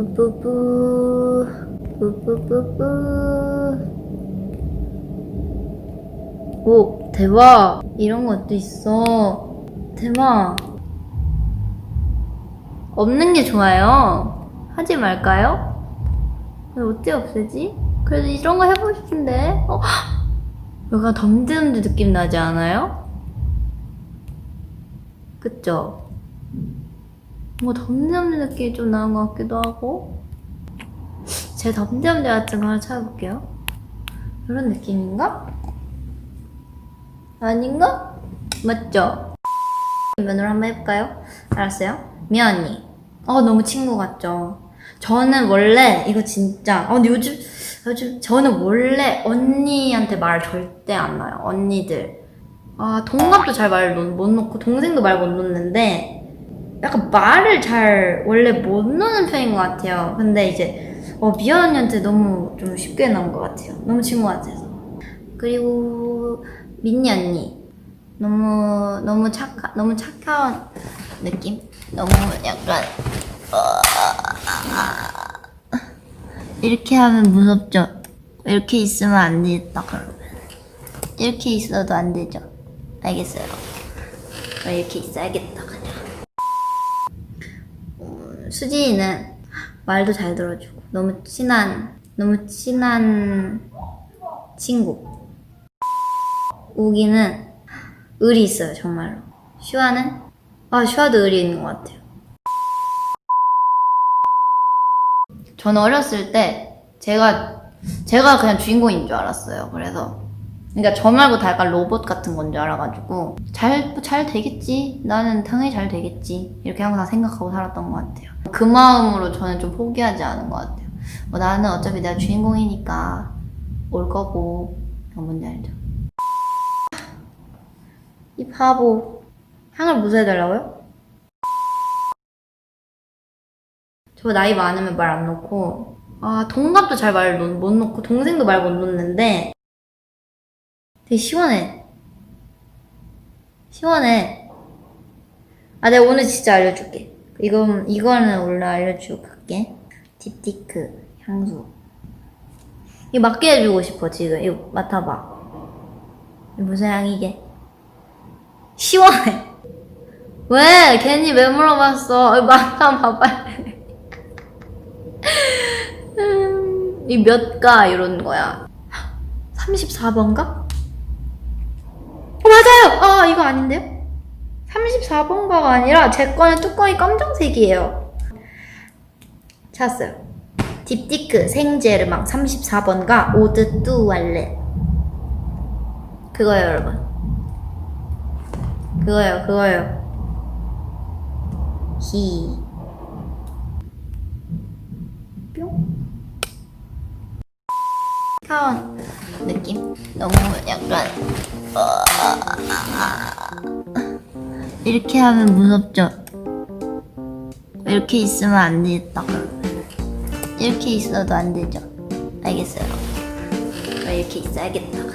뿌뿌뿌 뿌뿌뿌뿌 오 대박 이런 것도 있어 대박 없는 게 좋아요 하지 말까요? 근데 어떻게 없애지? 그래도 이런 거 해보고 싶은데 어? 약간 덤드덤드 느낌 나지 않아요? 그쵸? 뭐 덤드덤드 느낌이 좀 나는 것 같기도 하고 제 같은 거 하나 찾아볼게요 이런 느낌인가? 아닌가? 맞죠? 면으로 한번 해볼까요? 알았어요? 언니 어 너무 친구 같죠? 저는 원래 이거 진짜 어 요즘 요즘 저는 원래 언니한테 말 절대 안 놔요 언니들 아 동갑도 잘 말 못 놓고 동생도 말 못 놓는데 약간 말을 잘 원래 못 놓는 편인 것 같아요. 근데 이제 어 미아 언니한테 너무 좀 쉽게 나온 것 같아요. 너무 친구 같아서. 그리고 민니 언니. 너무 너무 착하 너무 착한 느낌? 너무 약간 어, 이렇게 하면 무섭죠? 이렇게 있으면 안 되겠다 그러면. 이렇게 있어도 안 되죠? 알겠어요. 그럼 이렇게 있어야겠다 수진이는 말도 잘 들어주고 너무 친한 너무 친한 친구. 우기는 의리 있어요 정말로. 슈아는? 아 슈아도 의리 있는 것 같아요. 저는 어렸을 때 제가 제가 그냥 주인공인 줄 알았어요. 그래서 그러니까 저 말고 다 약간 로봇 같은 건 줄 알아가지고 잘, 잘 되겠지? 나는 당연히 잘 되겠지. 이렇게 항상 생각하고 살았던 것 같아요. 그 마음으로 저는 좀 포기하지 않은 것 같아요. 뭐 나는 어차피 내가 주인공이니까 올 거고 뭔지 알죠? 이 바보. 향을 무서해달라고요? 저 나이 많으면 말 안 놓고. 아 동갑도 잘 말 못 놓고 동생도 말 못 놓는데 되게 시원해. 시원해. 아 내가 오늘 진짜 알려줄게. 이건 이거는 오늘 알려주고 갈게 딥티크 향수. 이거 맡게 해주고 싶어 지금. 이거 맡아봐. 이거 무슨 향이게? 시원해. 왜? 괜히 왜 물어봤어? 이거 맡아봐봐. 음, 이 몇 가? 이런 거야. 34번가? 어, 맞아요! 아, 이거 아닌데요? 34번가가 아니라 제 거는 뚜껑이 검정색이에요. 찾았어요. 딥티크 생제르망 34번가 오드 뚜왈레. 그거예요, 여러분. 그거예요, 그거예요. 히. 뿅. 카운 느낌? 너무 약간 이렇게 하면 무섭죠? 이렇게 있으면 안 되겠다 이렇게 있어도 안 되죠? 알겠어요 그럼 이렇게 있어야겠다